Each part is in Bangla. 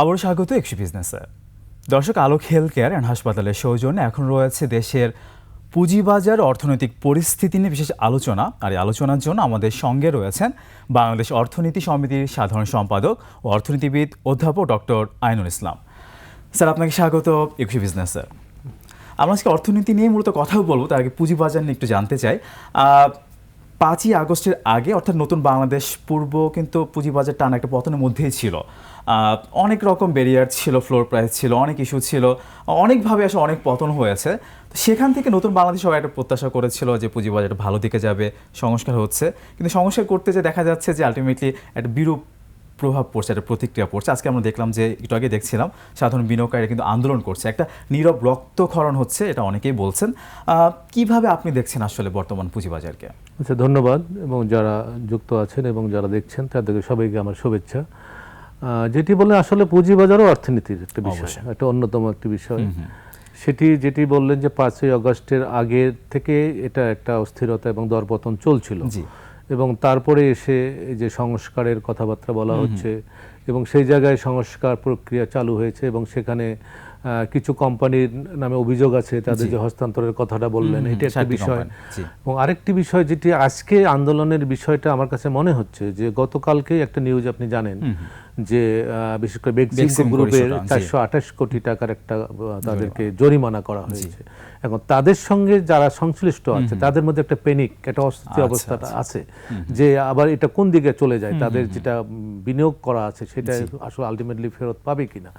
আবারও স্বাগত একশো বিজনেসে দর্শক, আলোক হেলথ কেয়ার অ্যান্ড হাসপাতালের সৌজন্যে এখন রয়েছে দেশের পুঁজিবাজার, অর্থনৈতিক পরিস্থিতি নিয়ে বিশেষ আলোচনা। আর এই আলোচনার জন্য আমাদের সঙ্গে রয়েছেন বাংলাদেশ অর্থনীতি সমিতির সাধারণ সম্পাদক ও অর্থনীতিবিদ অধ্যাপক ডক্টর আইনুল ইসলাম। স্যার, আপনাকে স্বাগত একশো বিজনেসে আমরা আজকে অর্থনীতি নিয়ে মূলত কথাও বলব, তার আগে পুঁজিবাজার নিয়ে একটু জানতে চাই। পাঁচই আগস্টের আগে, অর্থাৎ নতুন বাংলাদেশ পূর্ব কিন্তু পুঁজিবাজার টানা একটা পতনের মধ্যেই ছিল। অনেক রকম ব্যারিয়ার ছিল ফ্লোর প্রাইস ছিল, অনেক ইস্যু ছিল, অনেকভাবে আসলে অনেক পতন হয়েছে। তো সেখান থেকে নতুন বাংলাদেশ সবাই একটা প্রত্যাশা করেছিল যে পুঁজিবাজার ভালো দিকে যাবে, সংস্কার হচ্ছে। কিন্তু সংস্কার করতে যে দেখা যাচ্ছে যে আলটিমেটলি একটা বিরূপ প্রভাব পড়ছে একটা প্রতিক্রিয়া পড়ছে। আজকে আমরা দেখলাম যে একটু আগে দেখছিলাম সাধারণ বিনিয়োগকারীরা কিন্তু আন্দোলন করছে। একটা নীরব রক্তক্ষরণ হচ্ছে এটা অনেকেই বলছেন। কীভাবে আপনি দেখছেন আসলে বর্তমান পুঁজিবাজারকে? আচ্ছা ধন্যবাদ। এবং যারা যুক্ত আছেন এবং যারা দেখছেন তাদেরকে সবাইকে আমার শুভেচ্ছা। যেটি বললেন আসলে পুঁজিবাজারও অর্থনীতির একটা বিষয় একটা অন্যতম একটি বিষয়। সেটি যেটি বললেন যে পাঁচই আগস্টের আগের থেকে এটা একটা অস্থিরতা এবং দরপতন চলছিল। জি। এবং তারপরে এসে যে সংস্কারের কথাবার্তা বলা হচ্ছে এবং সেই জায়গায় সংস্কার প্রক্রিয়া চালু হয়েছে এবং সেখানে কিছু কোম্পানির নামে অভিযোগ আছে তাদের যে হস্তান্তরের কথাটা বললেন এটা একটা বিষয়। এবং আরেকটি বিষয় যেটি আজকে আন্দোলনের বিষয়টা আমার কাছে মনে হচ্ছে যে গতকালকেই একটা নিউজ আপনি জানেন যে বিশেষ করে বেক্সিমকো গ্রুপের চারশো আঠাশ কোটি টাকার একটা তাদেরকে জরিমানা। করা হয়েছে। এখন তাদের সঙ্গে যারা সংশ্লিষ্ট আছে তাদের মধ্যে একটা পেনিক একটা অস্থিতি আচ্ছা, অবস্থাটা আছে যে আবার এটা কোন দিকে চলে যায় তাদের যেটা বিনিয়োগ করা আছে সেটা আসলে আলটিমেটলি ফেরত পাবে কিনা।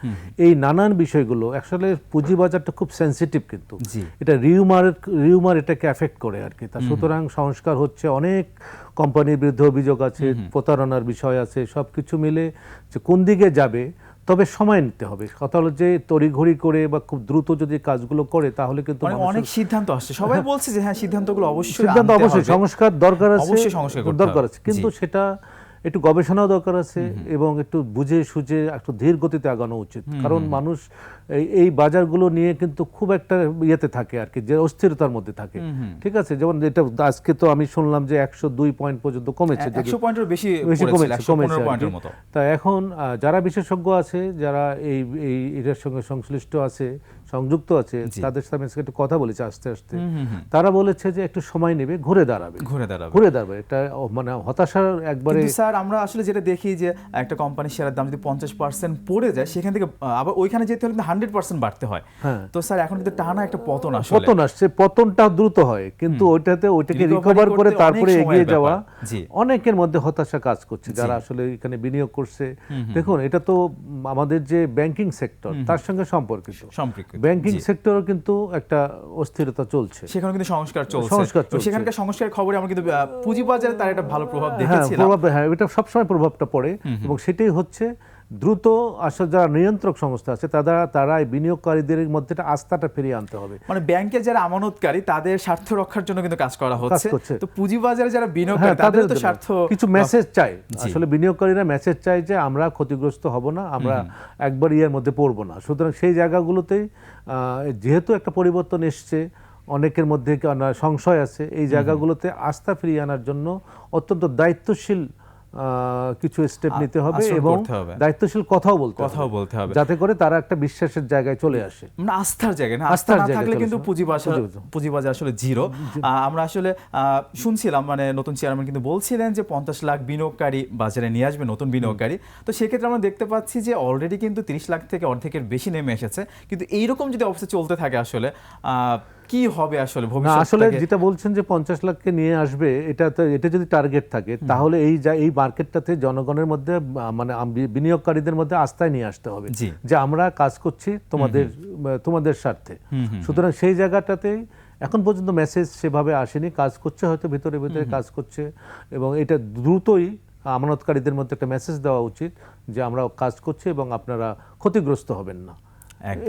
এই নানান বিষয়গুলো আসলে পুঁজিবাজারটা খুব সেনসিটিভ কিন্তু। এটা রিউমার রিউমার এটাকে এফেক্ট করে আর কি। তা সুতরাং সংস্কার হচ্ছে অনেক কোম্পানির বিরুদ্ধে অভিযোগ আছে প্রতারণার বিষয় আছে সব কিছু মিলে যে কোন দিকে যাবে তবে সময় নিতে হবে। কথা হলো যে তড়িঘড়ি করে বা খুব দ্রুত যদি কাজগুলো করে তাহলে কিন্তু মানে অনেক সিদ্ধান্ত আসছে। সবাই বলছে যে হ্যাঁ সিদ্ধান্তগুলো অবশ্যই সিদ্ধান্ত অবশ্যই সংস্কার দরকার আছে অবশ্যই সংস্কার দরকার আছে। কিন্তু সেটা একটু গবেষণাও দরকার আছে এবং একটু বুঝে সুঝে একটু ধীর গতিতে আগানো উচিত। কারণ মানুষ এই বাজারগুলো নিয়ে কিন্তু খুব একটা ইয়েতে থাকে আর কি যে অস্থিরতার মধ্যে থাকে। ঠিক আছে? যেমন এটা আজকে তো আমি শুনলাম যে একশো দুই পয়েন্ট পর্যন্ত কমেছে একশো পয়েন্টের বেশি কমেছে 115 কমেছে আর কি। পয়েন্টের মতো। তা এখন যারা বিশেষজ্ঞ আছে যারা এই এই এটার সঙ্গে সংশ্লিষ্ট আছে সংযুক্ত আছে তাদের সাথে আমি একটু কথা বলেছি আস্তে আস্তে। তারা বলেছে যে একটু সময় নেবে ঘুরে দাঁড়াবে। ঘুরে দাঁড়াবে। ঘুরে দাঁড়াবে এটা মানে হতাশার একবারে স্যার আমরা আসলে যেটা দেখি যে একটা কোম্পানির শেয়ারের দাম যদি পঞ্চাশ পার্সেন্ট পড়ে যায় সেখান থেকে আবার ওইখানে যেতে হলে হান্ড্রেড পার্সেন্ট বাড়তে হয়। হ্যাঁ। তো স্যার এখন কিন্তু টানা একটা পতন আসলে। পতন আসছে পতনটা দ্রুত হয় কিন্তু ওইটাতে ওইটাকে রিকভার করে তারপরে এগিয়ে যাওয়া। অনেকের মধ্যে হতাশা কাজ করছে যারা আসলে এখানে বিনিয়োগ করছে। দেখুন এটা তো আমাদের যে ব্যাংকিং সেক্টর তার সঙ্গে সম্পর্কিত। সম্পর্কিত। ব্যাংকিং সেক্টরও কিন্তু একটা অস্থিরতা চলছে। সেখানে কিন্তু সংস্কার চলছে। সংস্কার চলছে। সেখানকার সংস্কারের খবরে আমরা কিন্তু পুঁজি পুঁজিবাজারে তার একটা ভালো প্রভাব হ্যাঁ দেখেছিলাম। প্রভাব হ্যাঁ এটা সবসময় প্রভাবটা পড়ে এবং সেটাই হচ্ছে দ্রুত আসলে যারা নিয়ন্ত্রক সংস্থা আছে তারা তারা এই বিনিয়োগকারীদের মধ্যে আস্থাটা ফিরিয়ে আনতে হবে। মানে ব্যাংকে যারা আমানতকারী তাদের স্বার্থ রক্ষার জন্য কিন্তু কাজ করা হচ্ছে। তো পুঁজিবাজারে যারা হ্যাঁ বিনিয়োগকারী তাদের তাদের তো স্বার্থ কিছু মেসেজ চাই। আসলে বিনিয়োগকারীরা মেসেজ চাই যে আমরা ক্ষতিগ্রস্ত হব না আমরা একবার ইয়ের মধ্যে পড়ব না। সুতরাং সেই জায়গাগুলোতেই যেহেতু একটা পরিবর্তন এসছে অনেকের মধ্যে সংশয় আছে এই জায়গাগুলোতে আস্থা ফিরিয়ে আনার জন্য অত্যন্ত দায়িত্বশীল কিছু স্টেপ নিতে হবে এবং দায়িত্বশীল কথাও বলতে কথাও হবে। বলতে হবে। যাতে করে তারা একটা বিশ্বাসের জায়গায় চলে আসে। মানে আস্থার জায়গায় না আস্থা আস্থার না থাকলে কিন্তু। পুঁজিবাজার পুঁজিবাজার। আসলে জিরো আমরা আসলে আহ, শুনছিলাম মানে নতুন চেয়ারম্যান কিন্তু বলছিলেন যে পঞ্চাশ লাখ বিনিয়োগকারী বাজারে নিয়ে আসবে নতুন বিনিয়োগকারী। তো সেক্ষেত্রে আমরা দেখতে পাচ্ছি যে অলরেডি কিন্তু তিরিশ লাখ থেকে অর্ধেকের বেশি নেমে এসেছে। কিন্তু এইরকম যদি অবস্থা চলতে থাকে আসলে আহ, কি হবে আসলে আসলে যেটা বলছেন যে পঞ্চাশ লাখকে নিয়ে আসবে এটা তো এটা যদি টার্গেট থাকে তাহলে এই যা- এই মার্কেটটাতে জনগণের মধ্যে মানে বিনিয়োগকারীদের মধ্যে আস্থায় নিয়ে আসতে হবে যে আমরা কাজ করছি তোমাদের তোমাদের স্বার্থে। সুতরাং সেই জায়গাটাতেই এখন পর্যন্ত মেসেজ সেভাবে আসেনি কাজ করছে হয়তো ভিতরে ভিতরে কাজ করছে এবং এটা দ্রুতই আমানতকারীদের মধ্যে একটা মেসেজ দেওয়া উচিত যে আমরা কাজ করছি এবং আপনারা ক্ষতিগ্রস্ত হবেন না।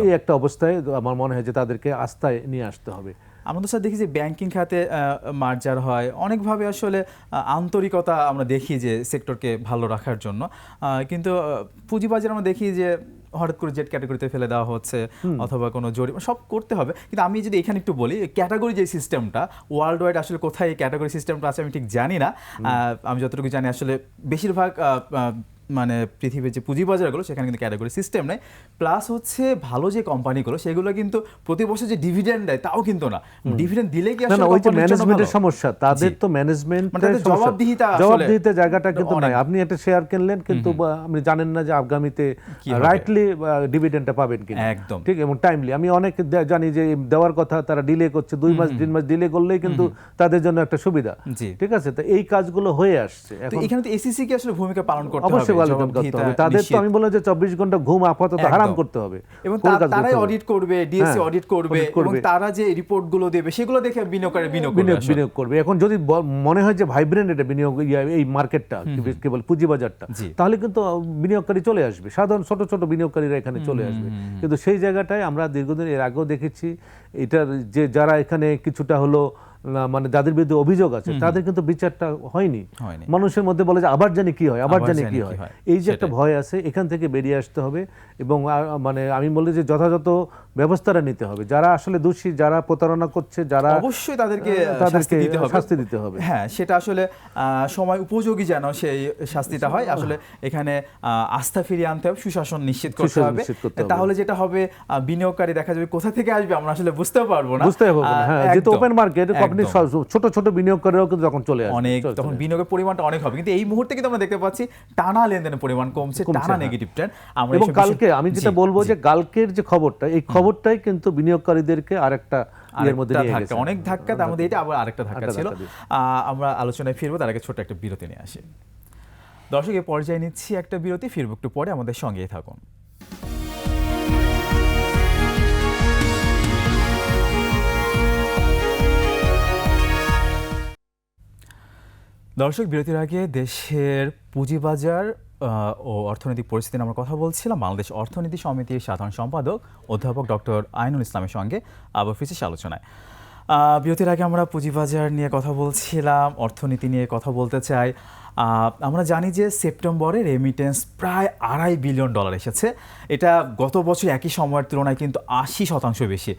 এই একটা অবস্থায় আমার মনে হয় যে তাদেরকে আস্থায় নিয়ে আসতে হবে। আমরা তো স্যার দেখি যে ব্যাংকিং খাতে মার্জার হয় অনেকভাবে আসলে আন্তরিকতা আমরা দেখি যে সেক্টরকে ভালো রাখার জন্য। কিন্তু পুঁজিবাজার আমরা দেখি যে হঠাৎ করে জেট ক্যাটাগরিতে ফেলে দেওয়া হচ্ছে অথবা কোনো জরি সব করতে হবে। কিন্তু আমি যদি এখানে একটু বলি ক্যাটাগরি যে সিস্টেমটা ওয়ার্ল্ড ওয়াইড আসলে কোথায় এই ক্যাটাগরি সিস্টেমটা আছে আমি ঠিক জানি না। আমি যতটুকু জানি আসলে বেশিরভাগ মানে পৃথিবীর যে পুঁজিবাজারগুলো সেখানে কিন্তু ক্যাটাগরি সিস্টেম নেই। প্লাস হচ্ছে ভালো যে কোম্পানিগুলো সেগুলো কিন্তু প্রতি বছর যে ডিভিডেন্ড দেয় তাও কিন্তু না। ডিভিডেন্ড দিলে কি আসলে ওই যে ম্যানেজমেন্টের সমস্যা তাদের তো ম্যানেজমেন্ট মানে জবাবদিহিতা আসলে জবাবদিহিতে জায়গাটা কিন্তু নাই। আপনি একটা শেয়ার কিনলেন কিন্তু আপনি জানেন না যে আগামীতে রাইটলি ডিভিডেন্ডটা পাবেন কিনা। একদম। ঠিক এবং টাইমলি আমি অনেক জানি যে দেওয়ার কথা তারা ডিলে করছে দুই মাস তিন মাস ডিলে করলেই কিন্তু তাদের জন্য একটা সুবিধা। ঠিক আছে? তো এই কাজগুলো হয়ে আসছে। এখন এখানে তো এসিসি কি আসলে ভূমিকা পালন করতে হবে। পালন করতে হবে। তাদের তো আমি বললাম যে চব্বিশ ঘণ্টা ঘুম আপাতত হারাম করতে হবে। এবং তারাই অডিট করবে ডিএসসি হ্যাঁ, অডিট করবে এবং তারা যে রিপোর্টগুলো দেবে সেগুলো দেখে বিনিয়োগকারী বিনিয়োগ করবে। বিনিয়োগ করবে। এখন যদি মনে হয় যে ভাইব্রেন্ট এটা বিনিয়োগ এই মার্কেটটা কেবল পুঁজিবাজারটা। তাহলে কিন্তু বিনিয়োগকারী চলে আসবে। সাধারণ ছোট ছোট বিনিয়োগকারীরা এখানে চলে আসবে। কিন্তু সেই জায়গাটায় আমরা দীর্ঘদিন এর আগেও দেখেছি এটার যে যারা এখানে কিছুটা হলো মানে যাদের বিরুদ্ধে অভিযোগ আছে তাদের কিন্তু বিচারটা হয়নি। মানুষের মধ্যে বলে যে আবার জানি কি হয় আবার জানি কি হয়। এই যে একটা ভয় আছে এখান থেকে বেরিয়ে আসতে হবে। এবং মানে আমি বলি যে যথাযথ ব্যবস্থাটা নিতে হবে। যারা আসলে দোষী যারা প্রতারণা করছে যারা অবশ্যই তাদেরকে তাদেরকে শাস্তি দিতে হবে। হ্যাঁ সেটা আসলে সময় উপযোগী যেন সেই শাস্তিটা হয়। আসলে এখানে আস্থা ফিরিয়ে আনতে হবে সুশাসন নিশ্চিত করতে হবে। তাহলে যেটা হবে বিনিয়োগকারী দেখা যাবে কোথা থেকে আসবে আমরা আসলে বুঝতে পারব না। বুঝতে হবে না হ্যাঁ যেহেতু ওপেন মার্কেট আপনি ছোট ছোট বিনিয়োগকারীরাও কিন্তু তখন চলে আসবে। অনেক তখন বিনিয়োগের পরিমাণটা অনেক হবে। কিন্তু এই মুহূর্তে কিন্তু আমরা দেখতে পাচ্ছি টানা লেনদেনের পরিমাণ কমছে টানা হ্যাঁ। নেগেটিভ ট্রেন্ড আমরা কালকে আমি যেটা বলব যে কালকের যে খবরটা এই খবরটাই কিন্তু বিনিয়োগকারীদেরকে আরেকটা অনেক ধাক্কা তার মধ্যে এটা আবার আরেকটা ধাক্কা ছিল। আমরা আলোচনায় ফিরবো তার আগে ছোট্ট একটা বিরতি নিয়ে আসি। দর্শক এই পর্যায়ে নিচ্ছি একটা বিরতি ফিরবো একটু পরে আমাদের সঙ্গেই থাকুন। দর্শক বিরতির আগে দেশের পুঁজিবাজার ও অর্থনৈতিক পরিস্থিতি নিয়ে আমরা কথা বলছিলাম। বাংলাদেশ অর্থনীতি সমিতির সাধারণ সম্পাদক, অধ্যাপক ডক্টর আইনুল ইসলামের সঙ্গে আবার ফিরছি আলোচনায়। বিরতির আগে আমরা পুঁজিবাজার নিয়ে কথা বলছিলাম, অর্থনীতি নিয়ে কথা বলতে চাই। আমরা জানি যে সেপ্টেম্বরে রেমিটেন্স প্রায় আড়াই বিলিয়ন ডলার এসেছে। এটা গত বছর একই সময়ের তুলনায় কিন্তু আশি শতাংশ বেশি।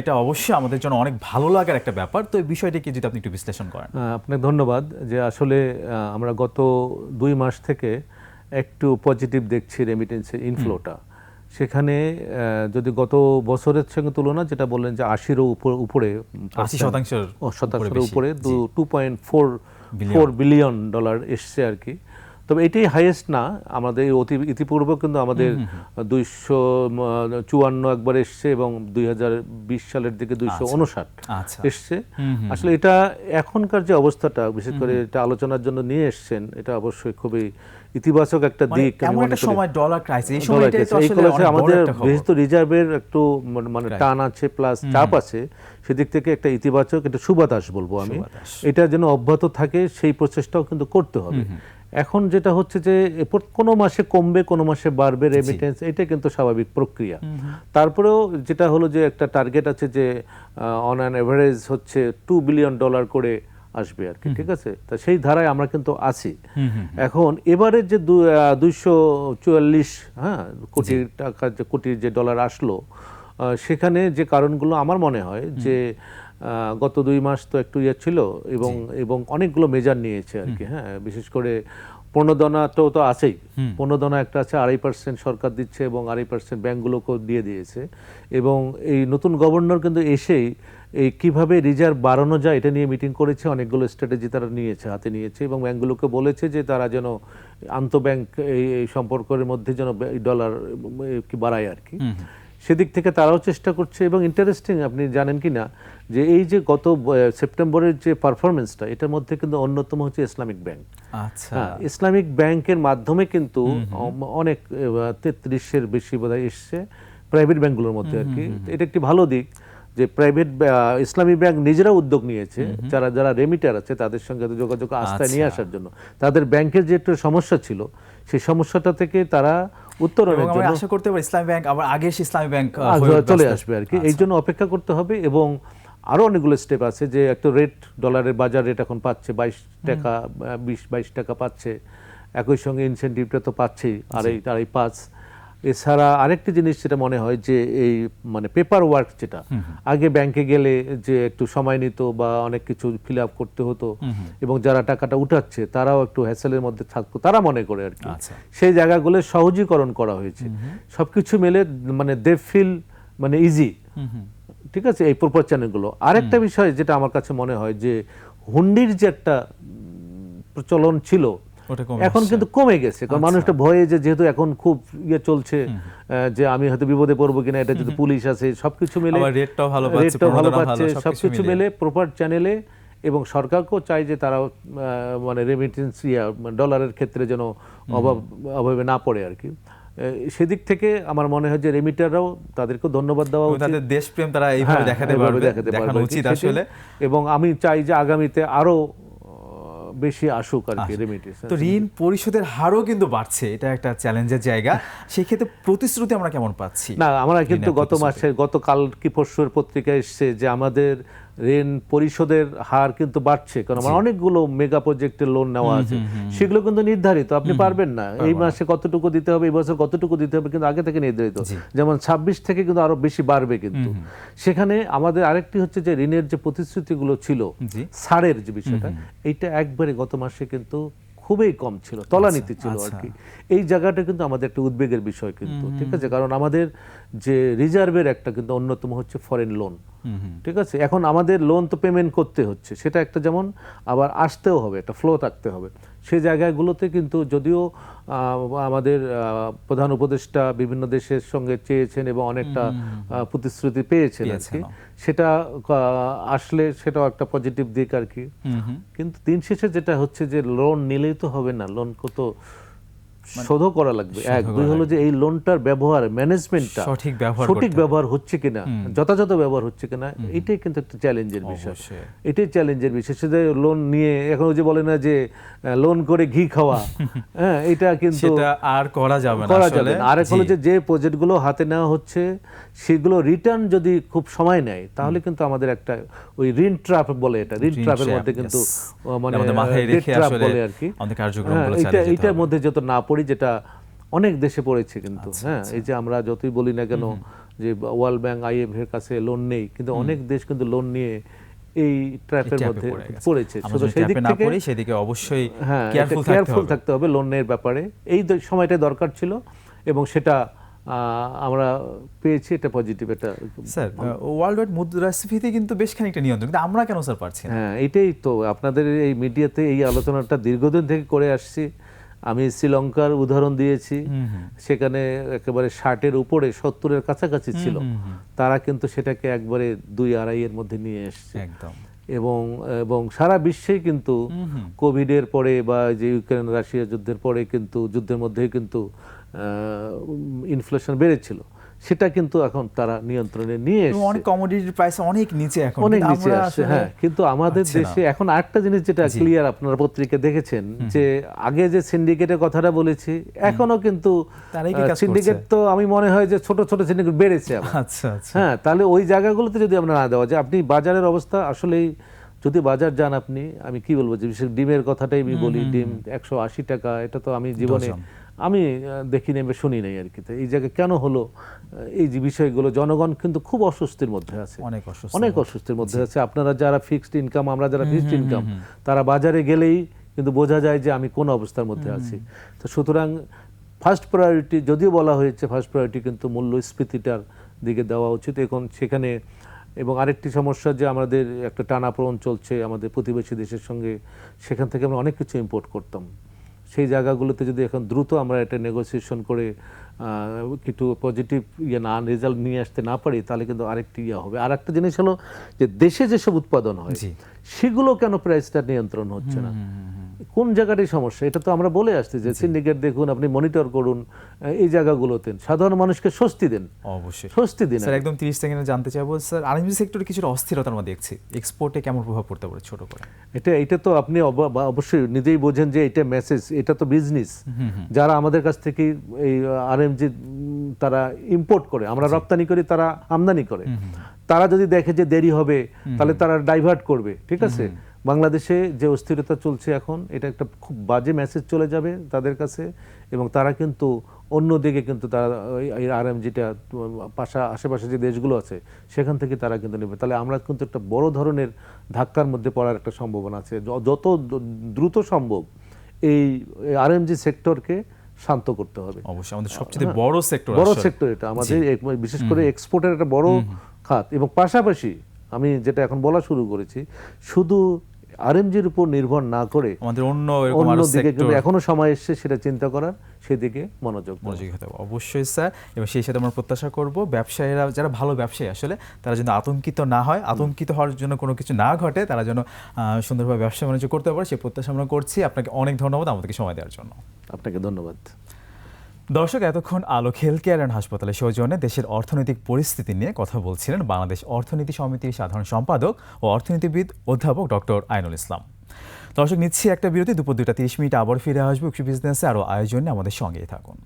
এটা অবশ্যই আমাদের জন্য অনেক ভালো লাগার একটা ব্যাপার। তো এই বিষয়টিকে যদি আপনি একটু বিশ্লেষণ করেন। আপনাকে ধন্যবাদ যে আসলে আমরা গত দুই মাস থেকে একটু পজিটিভ দেখছি রেমিটেন্সের ইনফ্লোটা সেখানে আহ, যদি গত বছরের সঙ্গে তুলনা যেটা বললেন যে আশিরও উপর- উপরে আশি শতাংশের শতাংশের। উপরে two point four four billion dollar এসছে আর কি। তবে এটাই হাইয়েস্ট না। আমাদের অতি ইতিপূর্বে কিন্তু আমাদের দুইশো চুয়ান্ন একবার এসছে এবং দুই হাজার বিশ সালের দিকে দুইশো উনষাট আচ্ছা। এসছে। আসলে এটা এখনকার যে অবস্থাটা বিশেষ করে এটা আলোচনার জন্য নিয়ে এসছেন এটা অবশ্যই খুবই ইতিবাচক একটা মানে দিক এমন একটা। সময় ডলার ক্রাইসিস এই তো আসলে বড় আমাদের যেহেতু রিজার্ভের একটু মানে- মানে টান আছে প্লাস চাপ আছে। সেদিক থেকে একটা ইতিবাচক একটা সুবাতাস বলব আমি। এটা যেন অব্যাহত থাকে সেই প্রচেষ্টাও কিন্তু করতে হবে। এখন যেটা হচ্ছে যে কোনো মাসে কমবে কোনো মাসে বাড়বে রেমিটেন্স এটা কিন্তু স্বাভাবিক প্রক্রিয়া। তারপরেও যেটা হলো যে একটা টার্গেট আছে যে অন অ্যান এভারেজ হচ্ছে টু বিলিয়ন ডলার করে আসবে আর কি ঠিক আছে? তা সেই ধারায় আমরা কিন্তু আছি। এখন এবারে যে দুইশো চুয়াল্লিশ হ্যাঁ কোটি টাকা যে কোটি যে ডলার আসলো সেখানে যে কারণগুলো আমার মনে হয় যে গত দুই মাস তো একটু ইয়ে ছিল এবং এবং অনেকগুলো মেজার নিয়েছে আর কি হ্যাঁ বিশেষ করে প্রণোদনা তো তো আছেই। প্রণোদনা একটা আছে আড়াই পার্সেন্ট সরকার দিচ্ছে এবং আড়াই পার্সেন্ট ব্যাঙ্কগুলোকেও দিয়ে দিয়েছে। এবং এই নতুন গভর্নর কিন্তু এসেই এই কীভাবে রিজার্ভ বাড়ানো যায় এটা নিয়ে মিটিং করেছে অনেকগুলো স্ট্র্যাটেজি তারা নিয়েছে হাতে নিয়েছে এবং ব্যাঙ্কগুলোকে বলেছে যে তারা যেন আন্তঃব্যাংক এই এই সম্পর্কের মধ্যে যেন ডলার কি বাড়ায় আর কি। সেদিক থেকে তারাও চেষ্টা করছে এবং ইন্টারেস্টিং আপনি জানেন কি না যে এই যে গত সেপ্টেম্বরের যে পারফরমেন্সটা এটার মধ্যে কিন্তু অন্যতম হচ্ছে ইসলামিক ব্যাংক আচ্ছা। ইসলামিক ব্যাংকের মাধ্যমে কিন্তু অনেক তেত্রিশের বেশি বোধহয় এসছে প্রাইভেট ব্যাংকগুলোর মধ্যে আর কি এটা একটি ভালো দিক যে প্রাইভেট ইসলামী ব্যাংক নিজেরা উদ্যোগ নিয়েছে যারা যারা রেমিটার আছে তাদের সঙ্গে যোগাযোগ আস্থায় নিয়ে আচ্ছা। আসার জন্য। তাদের ব্যাংকের যে একটা সমস্যা ছিল সেই সমস্যাটা থেকে তারা উত্তরণের জন্য আশা করতে পারি ইসলামী ব্যাংক আবার সেই ইসলামী ব্যাংক চলে আসবে আর কি। এই জন্য অপেক্ষা করতে হবে এবং আরও অনেকগুলো স্টেপ আছে যে একটা রেট ডলারের বাজার রেট এখন পাচ্ছে বাইশ টাকা বিশ বাইশ টাকা পাচ্ছে। একই সঙ্গে ইনসেন্টিভটা তো পাচ্ছেই আড়াই আড়াই পাঁচ। এছাড়া আরেকটি জিনিস যেটা মনে হয় যে এই মানে পেপার ওয়ার্ক যেটা আগে ব্যাংকে গেলে যে একটু সময় নিত বা অনেক কিছু ফিল আপ করতে হতো এবং যারা টাকাটা উঠাচ্ছে তারাও একটু হ্যাসেলের মধ্যে থাকতো তারা মনে করে আর কি। আচ্ছা। সেই জায়গাগুলো সহজীকরণ করা হয়েছে। সবকিছু মিলে মানে দে ফিল মানে ইজি ঠিক আছে? এই প্রপার চ্যানেলগুলো আরেকটা বিষয় যেটা আমার কাছে মনে হয় যে হুন্ডির যে একটা প্রচলন ছিল এখন কিন্তু কমে গেছে কারণ মানুষটা ভয়ে যে যেহেতু এখন খুব ইয়ে চলছে যে আমি হয়তো বিপদে পড়ব কিনা এটা যদি পুলিশ আছে সবকিছু মিলে রেটটাও ভালো পাচ্ছে, রেটটাও ভালো পাচ্ছে সবকিছু মিলে। প্রপার চ্যানেলে এবং সরকারকেও চাই যে তারা মানে রেমিটেন্স ইয়া ডলারের ক্ষেত্রে যেন অভাব অভাবে না পড়ে আর কি। সেদিক থেকে আমার মনে হয় যে রেমিটাররাও তাদেরকেও ধন্যবাদ দেওয়া উচিত তাদের দেশপ্রেম তারা এইভাবে হ্যাঁ, দেখাতে পারবে দেখাতে দেখানো পারবে উচিত আসলে। এবং আমি চাই যে আগামীতে আরও বেশি আসুক আর কি রেমিটেন্স তো ঋণ পরিশোধের হারও কিন্তু বাড়ছে এটা একটা চ্যালেঞ্জের জায়গা। সেক্ষেত্রে প্রতিশ্রুতি আমরা কেমন পাচ্ছি? না আমরা কিন্তু গত মাসে গতকাল কি পরশুর পত্রিকা এসছে যে আমাদের ঋণ পরিশোধের হার কিন্তু বাড়ছে কারণ আমার অনেকগুলো মেগা প্রজেক্টের লোন নেওয়া আছে। সেগুলো কিন্তু নির্ধারিত আপনি পারবেন না। এই মাসে কতটুকু দিতে হবে এই বছর কতটুকু দিতে হবে কিন্তু আগে থেকে নির্ধারিত। যেমন ছাব্বিশ থেকে কিন্তু আরও বেশি বাড়বে কিন্তু। সেখানে আমাদের আরেকটি হচ্ছে যে ঋণের যে প্রতিশ্রুতিগুলো ছিল সারের ছাড়ের যে বিষয়টা এইটা একবারে গত মাসে কিন্তু খুবই কম ছিল তলানিতে ছিল আর আচ্ছা। কি। এই জায়গাটা কিন্তু আমাদের একটা উদ্বেগের বিষয় কিন্তু ঠিক আছে? কারণ আমাদের যে রিজার্ভের একটা কিন্তু অন্যতম হচ্ছে ফরেন লোন ঠিক আছে? এখন আমাদের লোন তো পেমেন্ট করতে হচ্ছে সেটা একটা যেমন আবার আসতেও হবে একটা ফ্লো থাকতে হবে। সেই জায়গাগুলোতে কিন্তু যদিও আমাদের প্রধান উপদেষ্টা বিভিন্ন দেশের সঙ্গে চেয়েছেন এবং অনেকটা প্রতিশ্রুতি পেয়েছেন আর কি। সেটা আসলে সেটাও একটা পজিটিভ দিক আর কি। কিন্তু দিন শেষে যেটা হচ্ছে যে লোন নিলেই তো হবে না। লোন কত শোধও করা লাগবে। এক দুই হলো যে এই লোনটার ব্যবহার ম্যানেজমেন্টটা সঠিক ব্যবহার সঠিক ব্যবহার হচ্ছে কিনা যথাযথ ব্যবহার হচ্ছে কিনা এটাই কিন্তু একটা চ্যালেঞ্জের বিষয়। এটাই চ্যালেঞ্জের বিষয়। সেটা লোন নিয়ে এখন যে বলে না যে লোন করে ঘি খাওয়া হ্যাঁ এটা কিন্তু আর করা যাবে না করা যাবে না। আরেক হলো যে যে প্রজেক্টগুলো হাতে নেওয়া হচ্ছে সেগুলো রিটার্ন যদি খুব সময় নেয় তাহলে কিন্তু আমাদের একটা ওই ঋণ ট্রাপ বলে এটা। ঋণ ট্রাপের মধ্যে কিন্তু মানে মাথায় রেখে আসলে বলে আর কি। হ্যাঁ, এটা এটার মধ্যে যত না পড়ি যেটা অনেক দেশে পড়েছে কিন্তু আচ্ছা, হ্যাঁ এই যে আমরা যতই বলি না কেন যে ওয়ার্ল্ড ব্যাংক আইএমএফ এর কাছে লোন নেই কিন্তু অনেক দেশ কিন্তু লোন নিয়ে এই ট্র্যাপের মধ্যে পড়েছে। আমরা শুধু সেই দিক থেকে সেদিকে অবশ্যই হ্যাঁ কেয়ারফুল থাকতে হবে। ব্যাপারে। এই সময়টা দরকার ছিল এবং সেটা আহ, আমরা পেয়েছি এটা পজিটিভ এটা স্যার ওয়ার্ল্ড ওয়াইড মুদ্রাস্ফীতি কিন্তু বেশ খানিকটা নিয়ন্ত্রণ কিন্তু আমরা কেন স্যার পারছি হ্যাঁ এটাই তো আপনাদের এই মিডিয়াতে এই আলোচনাটা দীর্ঘদিন থেকে করে আসছি। আমি শ্রীলঙ্কার উদাহরণ দিয়েছি। সেখানে একেবারে ষাটের উপরে সত্তরের কাছাকাছি ছিল। তারা কিন্তু সেটাকে একবারে দুই আড়াইয়ের এর মধ্যে নিয়ে এসছে। একদম। এবং এবং সারা বিশ্বে কিন্তু কোভিডের পরে বা যে ইউক্রেন রাশিয়া যুদ্ধের পরে কিন্তু যুদ্ধের মধ্যে কিন্তু ইনফ্লেশন বেড়েছিল। সেটা কিন্তু এখন তারা নিয়ন্ত্রণে নিয়ে এসছে। অনেক কমোডিটির প্রাইস অনেক নিচে এখন অনেক নিচে আসছে হ্যাঁ কিন্তু আমাদের দেশে এখন আরেকটা জিনিস যেটা ক্লিয়ার আপনারা পত্রিকা দেখেছেন যে আগে যে সিন্ডিকেটের কথাটা বলেছি এখনও কিন্তু সিন্ডিকেট তো আমি মনে হয় যে ছোট ছোট সিন্ডিকেট বেড়েছে আচ্ছা আচ্ছা। হ্যাঁ তাহলে ওই জায়গাগুলোতে যদি আমরা না দেওয়া যায় আপনি বাজারের অবস্থা আসলেই যদি বাজার যান আপনি আমি কি বলব যে বিশেষ ডিমের কথাটাই আমি বলি ডিম একশো আশি টাকা এটা তো আমি জীবনে। আমি দেখি নেই বা শুনি নাই আর কি। এই জায়গায় কেন হলো? এই যে বিষয়গুলো জনগণ কিন্তু খুব অস্বস্তির মধ্যে আছে। অনেক অসুস্থ অনেক অস্বস্তির মধ্যে আছে। আপনারা যারা ফিক্সড ইনকাম আমরা যারা ফিক্সড ইনকাম তারা বাজারে গেলেই কিন্তু বোঝা যায় যে আমি কোন অবস্থার মধ্যে আছি। তো সুতরাং ফার্স্ট প্রায়োরিটি যদিও বলা হয়েছে ফার্স্ট প্রায়োরিটি কিন্তু মূল্যস্ফীতিটার দিকে দেওয়া উচিত। এখন সেখানে এবং আরেকটি সমস্যা যে আমাদের একটা টানাপোড়ন চলছে আমাদের প্রতিবেশী দেশের সঙ্গে সেখান থেকে আমরা অনেক কিছু ইম্পোর্ট করতাম। সেই জায়গাগুলোতে যদি এখন দ্রুত আমরা এটা নেগোসিয়েশন করে আহ, কিছু পজিটিভ ইয়ে না রেজাল্ট নিয়ে আসতে না পারি তাহলে কিন্তু আরেকটি ইয়ে হবে। আর একটা জিনিস হলো যে দেশে যেসব উৎপাদন হয় সেগুলো কেন প্রাইসটা নিয়ন্ত্রণ হচ্ছে না? কোন জায়গাটাই সমস্যা? এটা তো আমরা বলে আসছি যে সিন্ডিকেট দেখুন আপনি মনিটর করুন এই জায়গাগুলোতে সাধারণ মানুষকে স্বস্তি দেন। অবশ্যই। স্বস্তি দিন। স্যার একদম তিরিশ সেকেন্ডে জানতে চাইব স্যার আরএমজি সেক্টরে কিছুটা অস্থিরতা আমরা দেখছি। এক্সপোর্টে কেমন প্রভাব পড়তে পারে ছোট করে? এটা এটা তো আপনি অবশ্যই নিজেই বোঝেন যে এটা মেসেজ এটা তো বিজনেস যারা আমাদের কাছ থেকে এই আরএমজি তারা ইম্পোর্ট করে আমরা রপ্তানি করি তারা আমদানি করে। তারা যদি দেখে যে দেরি হবে তাহলে তারা ডাইভার্ট করবে ঠিক আছে? বাংলাদেশে যে অস্থিরতা চলছে এখন এটা একটা খুব বাজে মেসেজ চলে যাবে তাদের কাছে এবং তারা কিন্তু অন্যদিকে কিন্তু তারা ওই- এই আরএমজিটা পাশা আশেপাশে যে দেশগুলো আছে সেখান থেকে তারা কিন্তু নেবে। তাহলে আমরা কিন্তু একটা বড় ধরনের ধাক্কার মধ্যে পড়ার একটা সম্ভাবনা আছে। যত দ্রুত সম্ভব এই আর এম জি সেক্টরকে শান্ত করতে হবে। অবশ্যই আমাদের সবচেয়ে বড় সেক্টর বড় সেক্টর এটা। আমাদের বিশেষ করে এক্সপোর্টের একটা বড় খাত। এবং পাশাপাশি আমি যেটা এখন বলা শুরু করেছি শুধু আরএমজির উপর নির্ভর না করে আমাদের অন্য এরকম আরও অন্যদিকে কিন্তু এখনও সময় এসছে সেটা চিন্তা করার সেদিকে মনোযোগ। মনোযোগী হতে হবে অবশ্যই স্যার এবং সেই সাথে আমরা প্রত্যাশা করব ব্যবসায়ীরা যারা ভালো ব্যবসায়ী আসলে তারা যেন আতঙ্কিত না হয় আতঙ্কিত হওয়ার জন্য কোনো কিছু না ঘটে তারা যেন আহ, সুন্দরভাবে ব্যবসা বাণিজ্য করতে পারে সেই প্রত্যাশা আমরা করছি। আপনাকে অনেক ধন্যবাদ আমাদেরকে সময় দেওয়ার জন্য। আপনাকে ধন্যবাদ। দর্শক, এতক্ষণ আলোক হেলথ কেয়ার অ্যান্ড হাসপাতালে সৌজন্যে দেশের অর্থনৈতিক পরিস্থিতি নিয়ে কথা বলছিলেন বাংলাদেশ অর্থনীতি সমিতির সাধারণ সম্পাদক ও অর্থনীতিবিদ অধ্যাপক ডক্টর আইনুল ইসলাম। দর্শক, নিচ্ছি একটা বিরতি। দুপুর দুটা তিরিশ মিনিট আবার ফিরে আসব। বিজনেসে আরও আয়োজনে আমাদের সঙ্গেই থাকুন।